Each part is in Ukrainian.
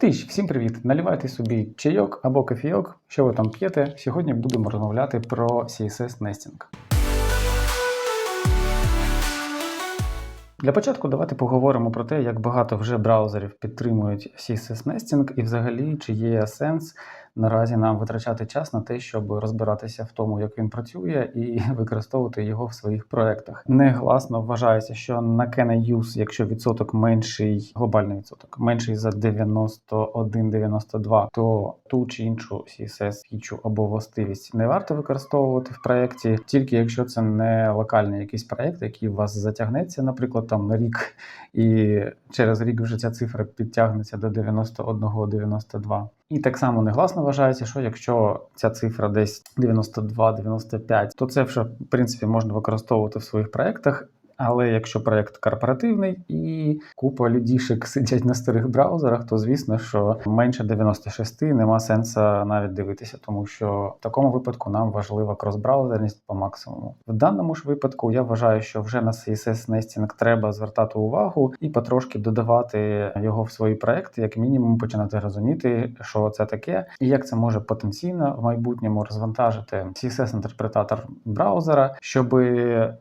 Тож, всім привіт! Налівайте собі чайок або кофійок, що ви там п'єте. Сьогодні будемо розмовляти про CSS Nesting. Для початку давайте поговоримо про те, як багато вже браузерів підтримують CSS Nesting і взагалі чи є сенс наразі нам витрачати час на те, щоб розбиратися в тому, як він працює, і використовувати його в своїх проектах. Негласно вважається, що на can use, якщо відсоток менший, глобальний відсоток менший за 91-92, то ту чи іншу CSS фічу або властивість не варто використовувати в проєкті, тільки якщо це не локальний якийсь проєкт, який у вас затягнеться, наприклад, там на рік, і через рік вже ця цифра підтягнеться до 91-92. І так само негласно вважається, що якщо ця цифра десь 92-95, то це вже в принципі можна використовувати в своїх проєктах. Але якщо проєкт корпоративний і купа людішек сидять на старих браузерах, то звісно, що менше 96 нема сенсу навіть дивитися, тому що в такому випадку нам важлива кросбраузерність по максимуму. В даному ж випадку я вважаю, що вже на CSS Nesting треба звертати увагу і потрошки додавати його в свої проекти, як мінімум починати розуміти, що це таке, і як це може потенційно в майбутньому розвантажити CSS-інтерпретатор браузера, щоб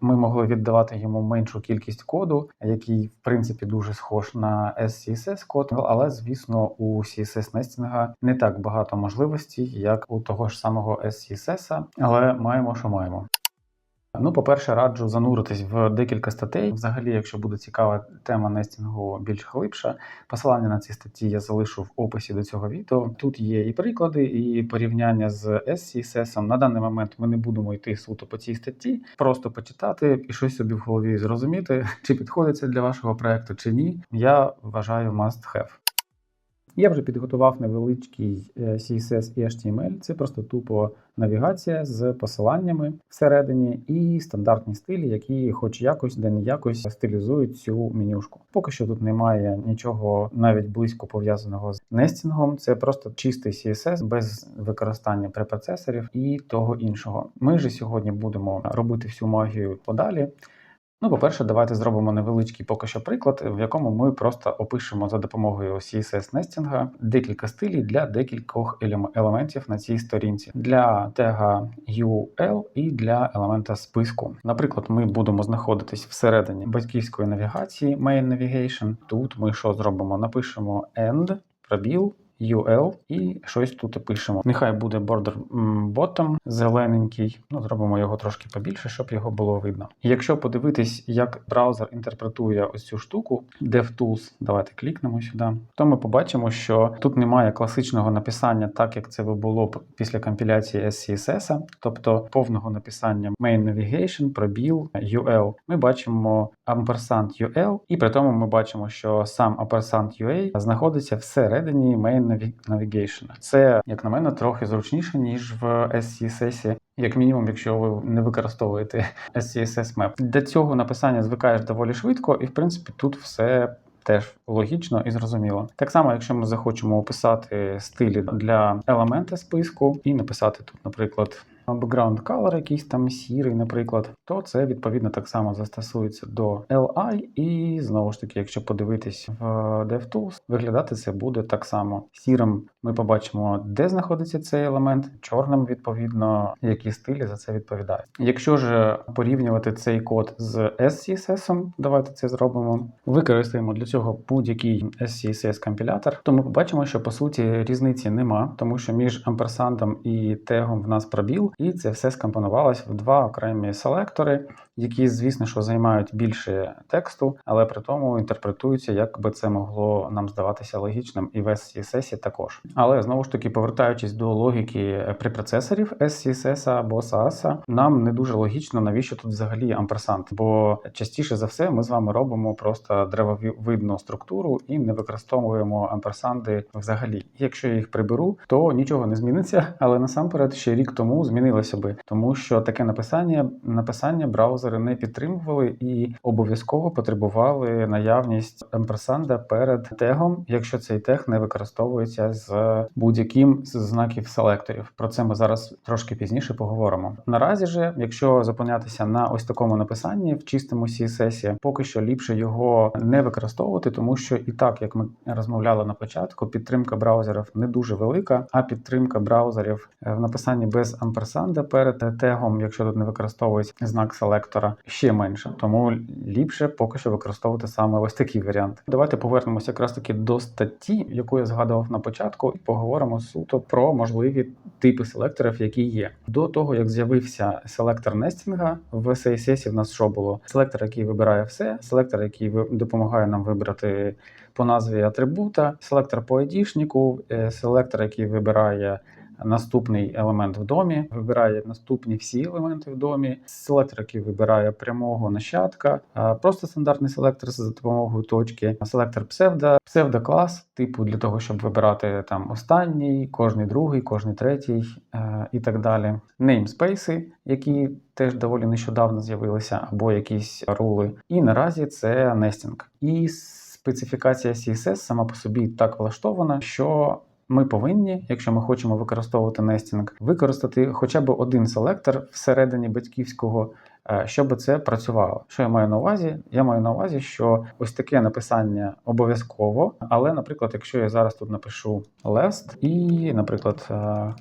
ми могли віддавати йому меншу кількість коду, який в принципі дуже схож на SCSS код, але звісно у CSS нестінга не так багато можливостей, як у того ж самого SCSS, але маємо, що маємо. Ну, по-перше, раджу зануритись в декілька статей. Взагалі, якщо буде цікава тема нестінгу більш глибша, посилання на ці статті я залишу в описі до цього відео. Тут є і приклади, і порівняння з SCSS. На даний момент ми не будемо йти суто по цій статті, просто почитати і щось собі в голові зрозуміти, чи підходить це для вашого проекту, чи ні. Я вважаю must have. Я вже підготував невеличкий е, CSS і HTML. Це просто тупо навігація з посиланнями всередині і стандартні стилі, які, хоч якось де не якось, стилізують цю менюшку. Поки що тут немає нічого навіть близько пов'язаного з нестінгом. Це просто чистий CSS без використання препроцесорів і того іншого. Ми ж сьогодні будемо робити всю магію подалі. Ну, по-перше, давайте зробимо невеличкий поки що приклад, в якому ми просто опишемо за допомогою CSS нестінга декілька стилів для декількох елементів на цій сторінці для тега UL і для елемента списку. Наприклад, ми будемо знаходитись всередині батьківської навігації Main Navigation. Тут ми що зробимо? Напишемо end, пробіл. UL і щось тут пишемо. Нехай буде border bottom зелененький. Ну, зробимо його трошки побільше, щоб його було видно. Якщо подивитись, як браузер інтерпретує ось цю штуку, DevTools, давайте клікнемо сюди, то ми побачимо, що тут немає класичного написання, так як це би було б після компіляції SCSS, тобто повного написання main navigation, пробіл, UL. Ми бачимо ampersand UL, і при тому ми бачимо, що сам ampersand UA знаходиться всередині main Navigation. Це, як на мене, трохи зручніше, ніж в SCSS, як мінімум, якщо ви не використовуєте SCSS Map. Для цього написання звикаєш доволі швидко, і в принципі тут все. Теж логічно і зрозуміло. Так само, якщо ми захочемо описати стилі для елемента списку і написати тут, наприклад, background color якийсь там сірий, наприклад, то це відповідно так само застосується до LI, і знову ж таки, якщо подивитись в DevTools, виглядати це буде так само. Сірим ми побачимо, де знаходиться цей елемент, чорним, відповідно, які стилі за це відповідають. Якщо ж порівнювати цей код з SCSS, давайте це зробимо. Використаємо для цього будь-який SCSS компілятор, то ми побачимо, що по суті різниці нема, тому що між амперсандом і тегом в нас пробіл. І це все скомпонувалось в два окремі селектори, які, звісно, що займають більше тексту, але при тому інтерпретуються, як би це могло нам здаватися логічним, і в SCSS також. Але знову ж таки, повертаючись до логіки препроцесорів SCSS або SAS, нам не дуже логічно, навіщо тут взагалі амперсант, бо частіше за все ми з вами робимо просто древовидну структуру і не використовуємо амперсанди взагалі. Якщо я їх приберу, то нічого не зміниться, але насамперед ще рік тому змінилося би, тому що таке написання написання браузер браузери не підтримували і обов'язково потребували наявність амперсанда перед тегом, якщо цей тег не використовується з будь-яким з знаків селекторів. Про це ми зараз трошки пізніше поговоримо. Наразі же, якщо зупинятися на ось такому написанні в чистому CSS, поки що ліпше його не використовувати, тому що і так, як ми розмовляли на початку, підтримка браузерів не дуже велика, а підтримка браузерів е, в написанні без амперсанда перед тегом, якщо тут не використовується знак селектора, ще менше. Тому ліпше поки що використовувати саме ось такий варіант. Давайте повернемося якраз таки до статті, яку я згадував на початку, і поговоримо суто про можливі типи селекторів, які є. До того як з'явився селектор нестінга в CSS в нас що було? Селектор, який вибирає все, селектор, який допомагає нам вибрати по назві атрибута, селектор по айдішнику, е, селектор, який вибирає наступний елемент в домі, вибирає наступні всі елементи в домі, селектор, вибирає прямого нащадка, просто стандартний селектор за допомогою точки, селектор псевдо, псевдоклас, типу для того, щоб вибирати там останній, кожний другий, кожний третій е, і так далі. Namespace, які теж доволі нещодавно з'явилися, або якісь рули. І наразі це нестінг. І специфікація CSS сама по собі так влаштована, що ми повинні, якщо ми хочемо використовувати нестінг, використати хоча б один селектор всередині батьківського, е, щоб це працювало. Що я маю на увазі? Я маю на увазі, що ось таке написання обов'язково, але, наприклад, якщо я зараз тут напишу last і, наприклад, е,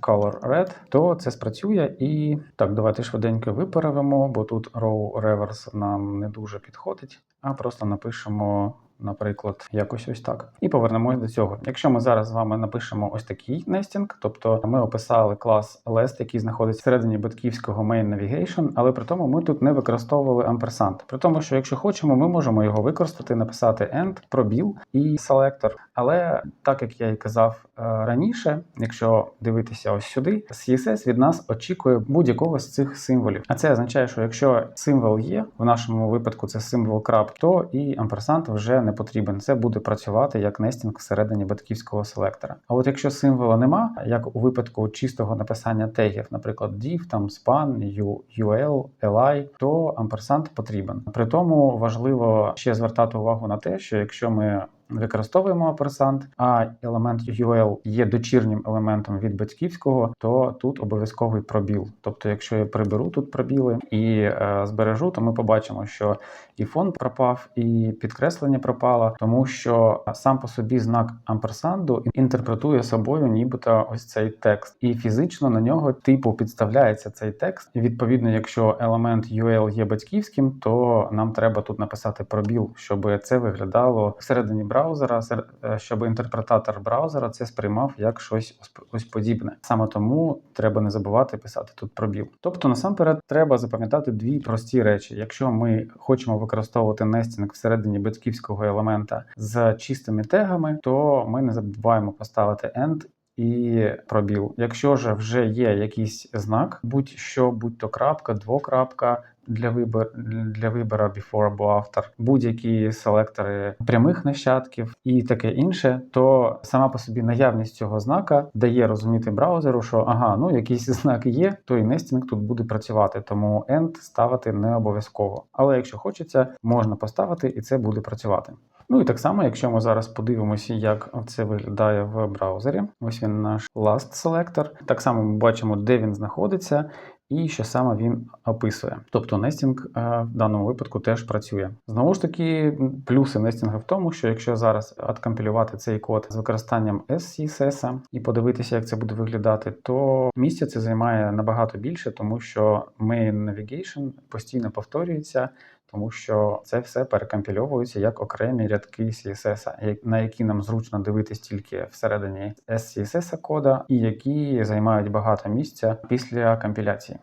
color red, то це спрацює і так, давайте швиденько виправимо, бо тут row reverse нам не дуже підходить, а просто напишемо наприклад, якось ось так. І повернемось до цього. Якщо ми зараз з вами напишемо ось такий нестінг, тобто ми описали клас lest, який знаходиться всередині батьківського main navigation, але при тому ми тут не використовували ampersand. При тому, що якщо хочемо, ми можемо його використати, написати end, пробіл і селектор. Але так як я і казав е, раніше, якщо дивитися ось сюди, CSS від нас очікує будь-якого з цих символів. А це означає, що якщо символ є, в нашому випадку це символ крап, то і амперсант вже не потрібен. Це буде працювати як нестінг всередині батьківського селектора. А от якщо символа нема, як у випадку чистого написання тегів, наприклад, div, там span, u- ul, li, то амперсант потрібен. При тому важливо ще звертати увагу на те, що якщо ми використовуємо амперсант, а елемент UL є дочірнім елементом від батьківського, то тут обов'язковий пробіл. Тобто, якщо я приберу тут пробіли і е, збережу, то ми побачимо, що і фон пропав, і підкреслення пропало, тому що сам по собі знак амперсанду інтерпретує собою, нібито ось цей текст, і фізично на нього типу підставляється цей текст. І відповідно, якщо елемент UL є батьківським, то нам треба тут написати пробіл, щоб це виглядало всередині браузера, сер- е, щоб інтерпретатор браузера це сприймав як щось ось- ось подібне. Саме тому треба не забувати писати тут пробіл. Тобто, насамперед, треба запам'ятати дві прості речі. Якщо ми хочемо використовувати нестінг всередині батьківського елемента з чистими тегами, то ми не забуваємо поставити end і пробіл. Якщо ж вже є якийсь знак, будь-що, будь-то крапка, двокрапка. Для вибор для вибору before або after, будь-які селектори прямих нащадків і таке інше, то сама по собі наявність цього знака дає розуміти браузеру, що ага, ну якийсь знак є, то і нестінг тут буде працювати. Тому end ставити не обов'язково. Але якщо хочеться, можна поставити і це буде працювати. Ну і так само, якщо ми зараз подивимося, як це виглядає в браузері. Ось він наш last selector. Так само ми бачимо, де він знаходиться. І що саме він описує. Тобто нестінг е, в даному випадку теж працює. Знову ж таки, плюси нестінга в тому, що якщо зараз откомпілювати цей код з використанням SCSS і подивитися, як це буде виглядати, то місця це займає набагато більше, тому що main navigation постійно повторюється. Тому що це все перекомпільовується як окремі рядки CSS, на які нам зручно дивитись тільки всередині SCSS кода, і які займають багато місця після компіляції.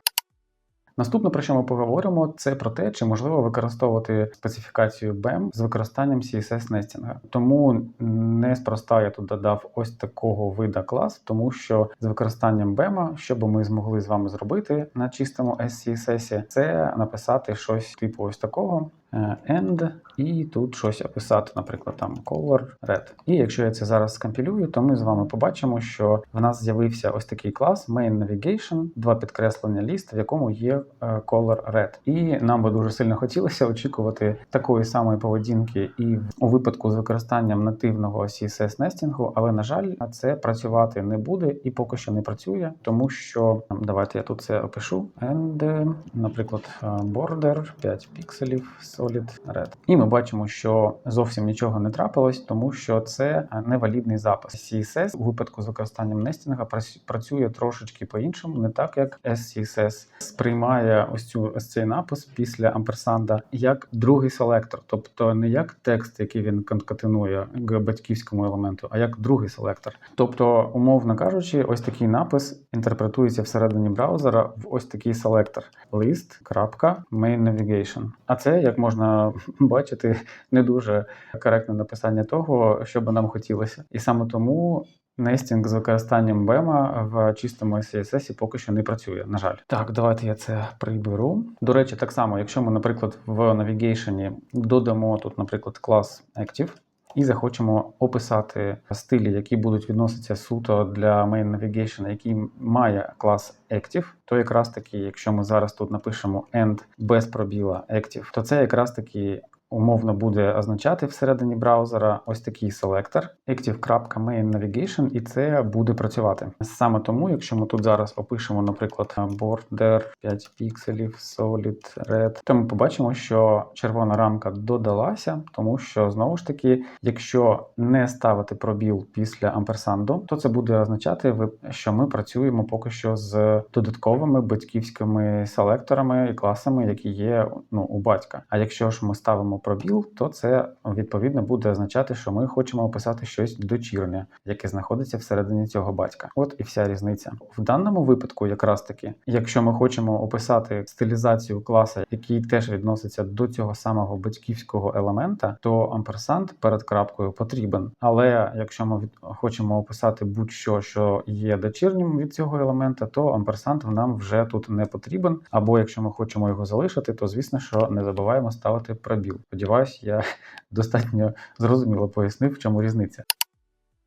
Наступне, про що ми поговоримо, це про те, чи можливо використовувати специфікацію BEM з використанням CSS нестінга. Тому неспроста я тут додав ось такого вида клас, тому що з використанням BEM, що би ми змогли з вами зробити на чистому SCSS, це написати щось типу ось такого. Е, end, і тут щось описати, наприклад, там color red. І якщо я це зараз скомпілюю, то ми з вами побачимо, що в нас з'явився ось такий клас main navigation, два підкреслення ліст, в якому є е, color red. І нам би дуже сильно хотілося очікувати такої самої поведінки і у випадку з використанням нативного CSS нестінгу, але на жаль, це працювати не буде і поки що не працює, тому що ем, давайте я тут це опишу. And, е, наприклад, е, border 5 пікселів solid red. І ми бачимо, що зовсім нічого не трапилось, тому що це е, невалідний запис. CSS у випадку з використанням нестінга працює трошечки по-іншому, не так як SCSS сприймає ось цю ось цей напис після амперсанда як другий селектор, тобто не як текст, який він конкатенує к батьківському елементу, а як другий селектор. Тобто, умовно кажучи, ось такий напис інтерпретується всередині браузера в ось такий селектор list.main navigation. А це, як можна бачити, не дуже коректне написання того, що би нам хотілося. І саме тому Нестінг з використанням бема в чистому CSS поки що не працює, на жаль. Так, давайте я це приберу. До речі, так само, якщо ми, наприклад, в навігейшені додамо тут, наприклад, клас Active, і захочемо описати стилі, які будуть відноситися суто для main navigation, який має клас Active, то якраз таки, якщо ми зараз тут напишемо end без пробіла Active, то це якраз таки умовно буде означати всередині браузера ось такий селектор active.main navigation, і це буде працювати. Саме тому, якщо ми тут зараз опишемо, наприклад, border 5 пікселів, solid red, то ми побачимо, що червона рамка додалася, тому що знову ж таки, якщо не ставити пробіл після амперсанду, то це буде означати, що ми працюємо поки що з додатковими батьківськими селекторами і класами, які є ну, у батька. А якщо ж ми ставимо пробіл, то це відповідно буде означати, що ми хочемо описати щось дочірнє, яке знаходиться всередині цього батька. От і вся різниця. В даному випадку, якраз таки, якщо ми хочемо описати стилізацію класа, який теж відноситься до цього самого батьківського елемента, то амперсант перед крапкою потрібен. Але якщо ми хочемо описати будь-що, що є дочірнім від цього елемента, то амперсант нам вже тут не потрібен. Або якщо ми хочемо його залишити, то звісно, що не забуваємо ставити пробіл. Сподіваюсь, я достатньо зрозуміло пояснив, в чому різниця.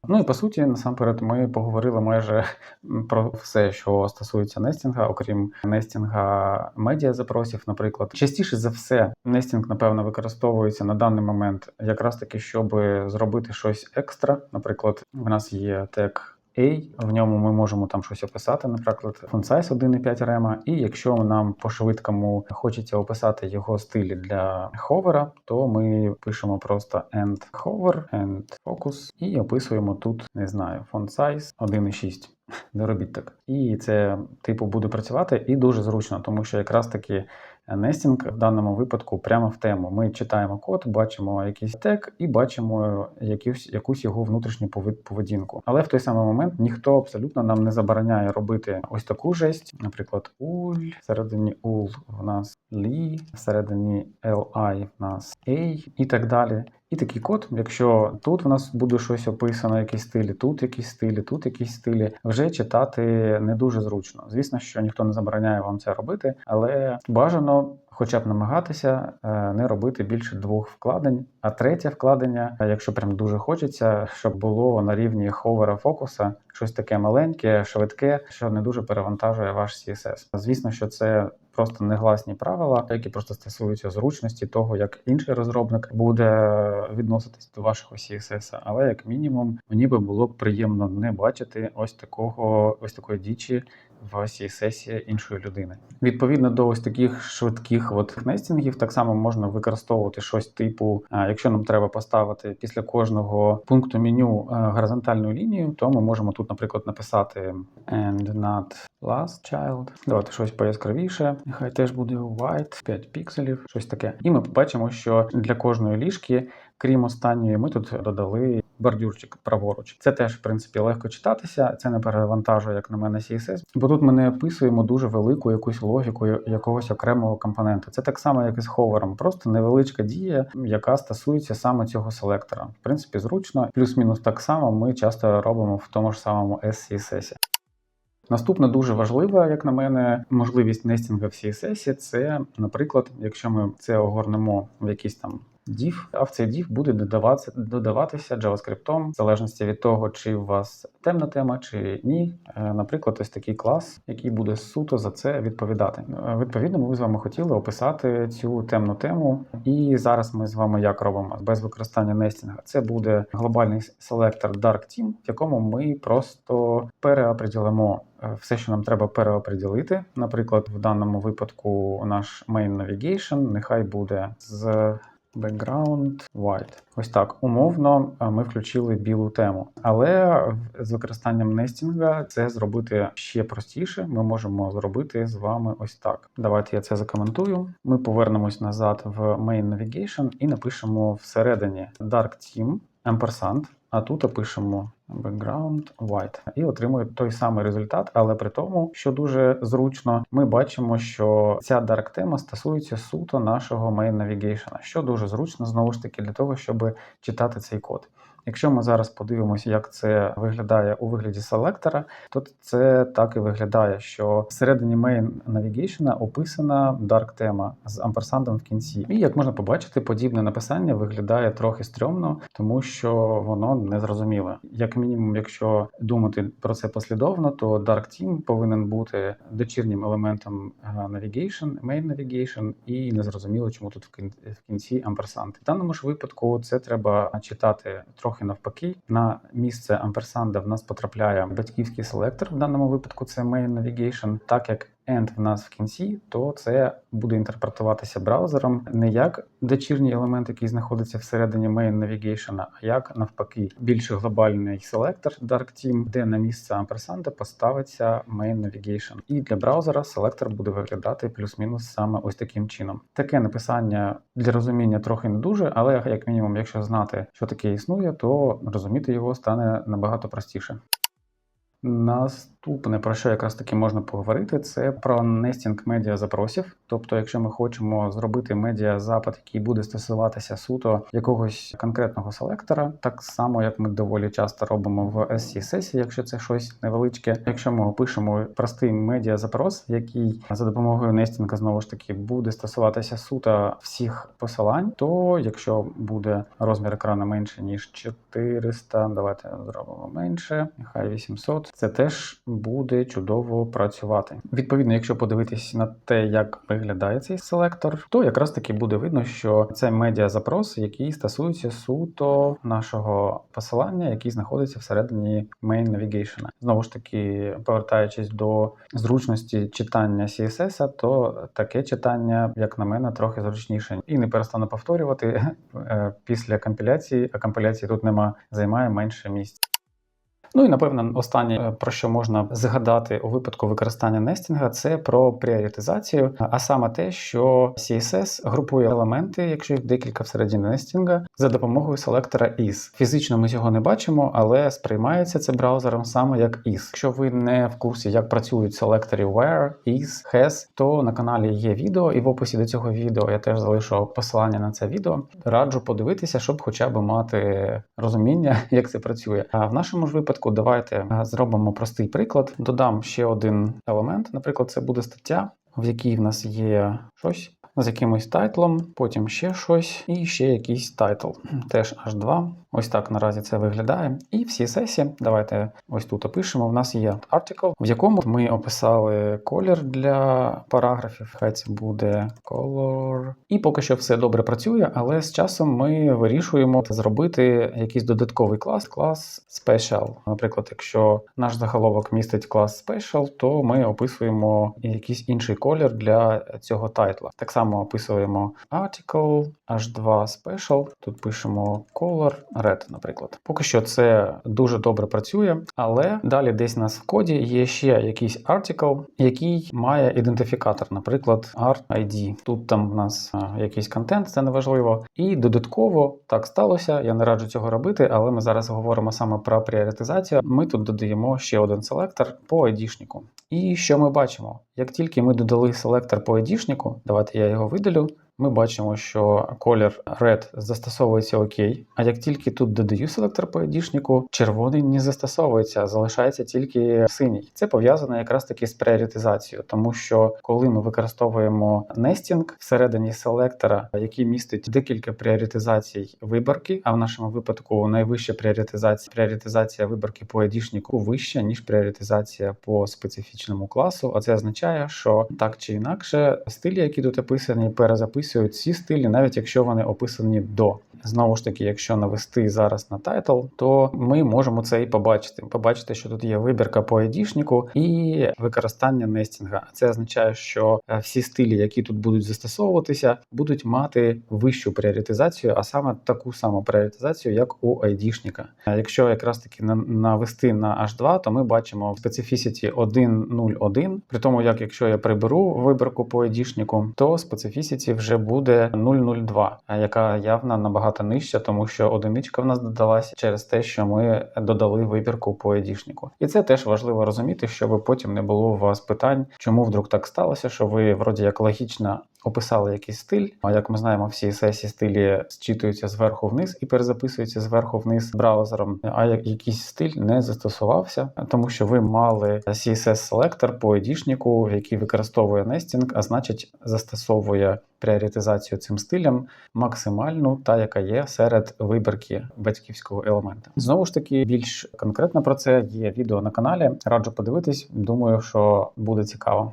Ну і по суті, насамперед, ми поговорили майже про все, що стосується нестінга, окрім нестінга медіа запросів, наприклад. Частіше за все, нестінг, напевно, використовується на даний момент якраз таки, щоб зробити щось екстра. Наприклад, в нас є тег A, в ньому ми можемо там щось описати, наприклад, font size 1,5 рема. І якщо нам по швидкому хочеться описати його стилі для ховера, то ми пишемо просто end hover, end focus і описуємо тут, не знаю, font size 1,6. Не робіть так. І це типу буде працювати і дуже зручно, тому що якраз таки нестінг в даному випадку прямо в тему. Ми читаємо код, бачимо якийсь тег і бачимо якусь, якусь його внутрішню поведінку. Але в той самий момент ніхто абсолютно нам не забороняє робити ось таку жесть, наприклад, уль, всередині ул в нас лі, всередині li в нас a і так далі. І такий код, якщо тут в нас буде щось описано, якісь стилі, тут якісь стилі, тут якісь стилі, вже читати не дуже зручно. Звісно, що ніхто не забороняє вам це робити, але бажано. Хоча б намагатися е, не робити більше двох вкладень. А третє вкладення, е, якщо прям дуже хочеться, щоб було на рівні ховера фокуса, щось таке маленьке, швидке, що не дуже перевантажує ваш CSS. Звісно, що це просто негласні правила, які просто стосуються зручності того, як інший розробник буде відноситись до вашого CSS. Але як мінімум, мені би було б приємно не бачити ось такого, ось такої дічі в CSS іншої людини. Відповідно до ось таких швидких от нестінгів, так само можна використовувати щось типу, якщо нам треба поставити після кожного пункту меню е, горизонтальну лінію, то ми можемо тут, наприклад, написати and not last child. Давайте щось пояскравіше. Нехай теж буде white, 5 пікселів, щось таке. І ми побачимо, що для кожної ліжки, крім останньої, ми тут додали бордюрчик праворуч. Це теж, в принципі, легко читатися, це не перевантажує, як на мене, CSS, бо тут ми не описуємо дуже велику якусь логіку якогось окремого компонента. Це так само, як і з ховером, просто невеличка дія, яка стосується саме цього селектора. В принципі, зручно, плюс-мінус так само ми часто робимо в тому ж самому SCSS. Наступна дуже важлива, як на мене, можливість нестінга в CSS – це, наприклад, якщо ми це огорнемо в якийсь там div, а в цей div буде додаватися, додаватися JavaScript, в залежності від того, чи у вас темна тема, чи ні. Е, Наприклад, ось такий клас, який буде суто за це відповідати. Е, Відповідно, ми з вами хотіли описати цю темну тему, і зараз ми з вами як робимо без використання нестінга. Це буде глобальний селектор Dark Team, в якому ми просто переопределимо е, все, що нам треба переопределити. Наприклад, в даному випадку наш main navigation нехай буде з background white. Ось так умовно е, ми включили білу тему. Але з використанням нестінга це зробити ще простіше. Ми можемо зробити з вами ось так. Давайте я це закоментую. Ми повернемось назад в main navigation і напишемо всередині dark Team ampersand, а тут опишемо background white і отримує той самий результат, але при тому, що дуже зручно, ми бачимо, що ця dark тема стосується суто нашого main navigation, що дуже зручно знову ж таки для того, щоб читати цей код. Якщо ми зараз подивимося, як це виглядає у вигляді селектора, то це так і виглядає, що всередині main navigation описана dark тема з амперсандом в кінці. І як можна побачити, подібне написання виглядає трохи стрьомно, тому що воно незрозуміле. Як мінімум, якщо думати про це послідовно, то Dark Team повинен бути дочірнім елементом е, navigation, main navigation, і незрозуміло, чому тут в кін- в кінці амперсанд. В даному ж випадку це треба читати трохи навпаки. На місце амперсанда в нас потрапляє батьківський селектор. В даному випадку це main navigation, так як end в нас в кінці, то це буде інтерпретуватися браузером не як дочірній елемент, який знаходиться всередині main navigation, а як навпаки більш глобальний селектор Dark Team, де на місце амперсанда поставиться main navigation. І для браузера селектор буде виглядати плюс-мінус саме ось таким чином. Таке написання для розуміння трохи не дуже, але як мінімум, якщо знати, що таке існує, то розуміти його стане набагато простіше. Наступне, про що якраз таки можна поговорити, це про нестінг медіа запросів. Тобто, якщо ми хочемо зробити медіа запит, який буде стосуватися суто якогось конкретного селектора, так само як ми доволі часто робимо в SC сесії, якщо це щось невеличке. Якщо ми опишемо простий медіа запрос, який за допомогою нестінга знову ж таки буде стосуватися суто всіх посилань, то якщо буде розмір екрану менше ніж 400, давайте зробимо менше, нехай 800, це теж буде чудово працювати. Відповідно, якщо подивитись на те, як виглядає цей селектор, то якраз таки буде видно, що це медіа запрос, який стосується суто нашого посилання, який знаходиться всередині main navigation. Знову ж таки, повертаючись до зручності читання CSS, то таке читання, як на мене, трохи зручніше. І не перестану повторювати е, після компіляції, а компіляції тут нема, займає менше місця. Ну і напевно, останнє е, про що можна згадати у випадку використання нестінга, це про пріоритизацію, а саме те, що CSS групує елементи, якщо їх декілька всередині нестінга, за допомогою селектора is. Фізично ми цього не бачимо, але сприймається це браузером саме як is. Якщо ви не в курсі, як працюють селектори where, is, has, то на каналі є відео, і в описі до цього відео я теж залишу посилання на це відео. Раджу подивитися, щоб хоча б мати розуміння, як це працює. А в нашому ж випадку давайте зробимо простий приклад. Додам ще один елемент. Наприклад, це буде стаття, в якій в нас є щось. З якимось тайтлом, потім ще щось, і ще якийсь тайтл. Теж H2. Ось так наразі це виглядає. І в CSS, давайте ось тут опишемо. В нас є article, в якому ми описали колір для параграфів. Хай це буде color. І поки що все добре працює, але з часом ми вирішуємо зробити якийсь додатковий клас, клас Special. Наприклад, якщо наш заголовок містить клас Special, то ми описуємо якийсь інший колір для цього тайтла. Так само описуємо article, H2 Special. Тут пишемо color red, наприклад. Поки що це дуже добре працює, але далі десь у нас в коді є ще якийсь article, який має ідентифікатор, наприклад, ID. Тут там в нас а, якийсь контент, це неважливо. І додатково так сталося. Я не раджу цього робити, але ми зараз говоримо саме про пріоритизацію. Ми тут додаємо ще один селектор по ID-шнику. І що ми бачимо? Як тільки ми додали селектор по ID-шнику, давайте я його видалю. Ми бачимо, що колір Red застосовується ОК, а як тільки тут додаю селектор по ID-шнику, червоний не застосовується, залишається тільки синій. Це пов'язано якраз таки з пріоритизацією, тому що коли ми використовуємо нестінг всередині селектора, який містить декілька пріоритизацій виборки, а в нашому випадку найвища пріоритизація пріоритизація виборки по ID-шнику вища ніж пріоритизація по специфічному класу. А це означає, що так чи інакше стилі, які тут описані, перезаписують ці стилі, навіть якщо вони описані до. Знову ж таки, якщо навести зараз на тайтл, то ми можемо це і побачити. Побачити, що тут є вибірка по ID-шнику і використання нестінга. Це означає, що е, всі стилі, які тут будуть застосовуватися, будуть мати вищу пріоритизацію, а саме таку саму пріоритизацію, як у ID-шника. Якщо якраз таки на- навести на H2, то ми бачимо в специфісіті 1.0.1, при тому, як якщо я приберу вибірку по ID-шнику, то специфісіті вже буде 0.02, а яка явно набагато нижча, тому що одиничка в нас додалася через те, що ми додали вибірку по ID-шнику. І це теж важливо розуміти, щоб потім не було у вас питань, чому вдруг так сталося, що ви вроді як логічно описали якийсь стиль. А як ми знаємо, всі сесії стилі зчитуються зверху вниз і перезаписуються зверху вниз браузером. А як якийсь стиль не застосувався, тому що ви мали css селектор по ID-шнику, який використовує нестінг, а значить застосовує пріоритизацію цим стилем максимальну, та яка є серед вибірки батьківського елемента. Знову ж таки, більш конкретно про це є відео на каналі. Раджу подивитись. Думаю, що буде цікаво.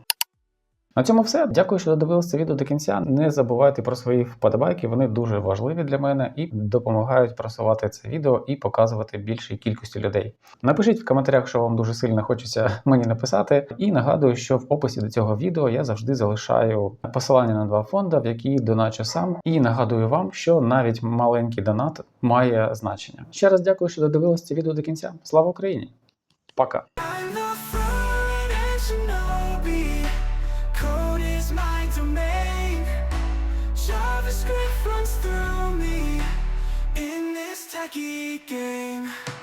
На цьому все. Дякую, що додивилися це відео до кінця. Не забувайте про свої вподобайки, вони дуже важливі для мене і допомагають просувати це відео і показувати більшій кількості людей. Напишіть в коментарях, що вам дуже сильно хочеться мені написати. І нагадую, що в описі до цього відео я завжди залишаю посилання на два фонди, в які доначу сам. І нагадую вам, що навіть маленький донат має значення. Ще раз дякую, що додивилися це відео до кінця. Слава Україні! Пока! Game.